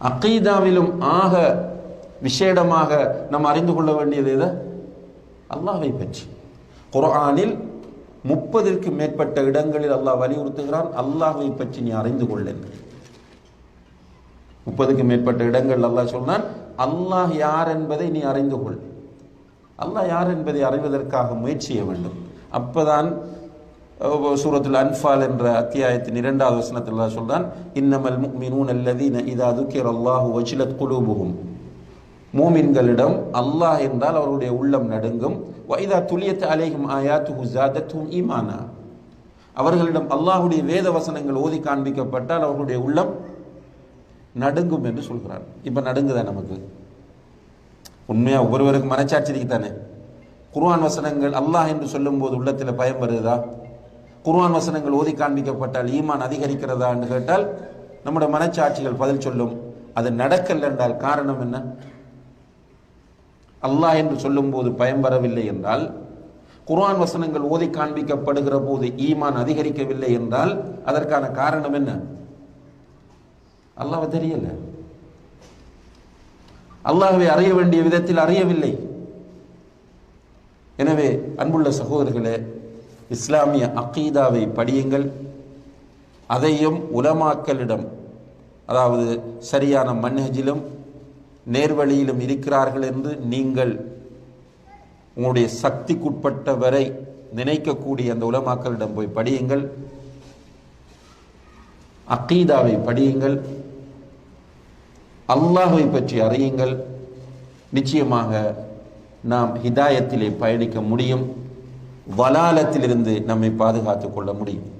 அக்கீதாவிலும் ஆக விஷேடமாக நாம் அறிந்து கொள்ள வேண்டியது எதை? அல்லாஹ்வை பற்றி. குரானில் முப்பதிற்கு மேற்பட்ட இடங்களில் அல்லாஹ் வலியுறுத்துகிறான். அல்லாஹை பற்றி நீ அறிந்து கொள்ள முப்பதுக்கு மேற்பட்ட இடங்கள் அல்லாஹ் சொன்னான் அல்லாஹ் யார் என்பதை நீ அறிந்து கொள். அல்லாஹ் யார் என்பதை அறிவதற்காக முயற்சிய வேண்டும். அப்பதான் சூரத்துல் அன்ஃபால் என்ற அத்தியாயத்தின் இரண்டாவது வசனத்தில் சொல்கிறான் சொல்றான் இன்னமல் முஃமினூன அல்லதீன இதா துக்கிரல்லாஹு வஜிலத் குலூபுஹும். மூமின்களிடம் அல்லாஹ் என்றால் அவர்களுடைய உள்ளம் நடுங்கும். வைதா துலியத் அலைஹிம் ஆயாத்துஹு ஜாதத்துஹும் ஈமானா. அவர்களிடம் அல்லாஹுடைய வேத வசனங்கள் ஓதி காண்பிக்கப்பட்டால் அவர்களுடைய உள்ளம் நடுங்கும் என்று சொல்கிறார். இப்போ நடுங்குதா நமக்கு? உண்மையாக ஒவ்வொருவருக்கும் மனச்சாட்சி தானே. குர்ஆன் வசனங்கள் அல்லாஹ் என்று சொல்லும்போது உள்ளத்தில் பயம் வருதா? குர்ஆன் வசனங்கள் ஓதி காண்பிக்கப்பட்டால் ஈமான் அதிகரிக்கிறதா என்று கேட்டால் நம்முடைய மனச்சாட்சிகள் பதில் சொல்லும். அது நடக்கல என்றால் காரணம் என்ன? அல்லாஹ் என்று சொல்லும்போது பயம் வரவில்லை என்றால் குர்ஆன் வசனங்கள் ஓதி காண்பிக்கப்படுகிற போது ஈமான் அதிகரிக்கவில்லை என்றால் அதற்கான காரணம் என்ன? அல்லாஹ் தெரியல. அல்லாஹ்வை அறிய வேண்டிய விதத்தில் அறியவில்லை. எனவே அன்புள்ள சகோதரர்களே இஸ்லாமிய அக்கீதாவை படியுங்கள். அதையும் உலமாக்கலிடம் அதாவது சரியான மன்ஹஜிலும் நேர்வழியிலும் இருக்கிறார்கள் என்று நீங்கள் உங்களுடைய சக்திக்குட்பட்ட வரை நினைக்கக்கூடிய அந்த உலமாக்களிடம் போய் படியுங்கள். அக்கீதாவை படியுங்கள். அல்லாஹை பற்றி அறியுங்கள். நிச்சயமாக நாம் ஹிதாயத்திலே பயணிக்க முடியும். வலாலத்திலிருந்து நம்மை பாதுகாத்துக் கொள்ள முடியும்.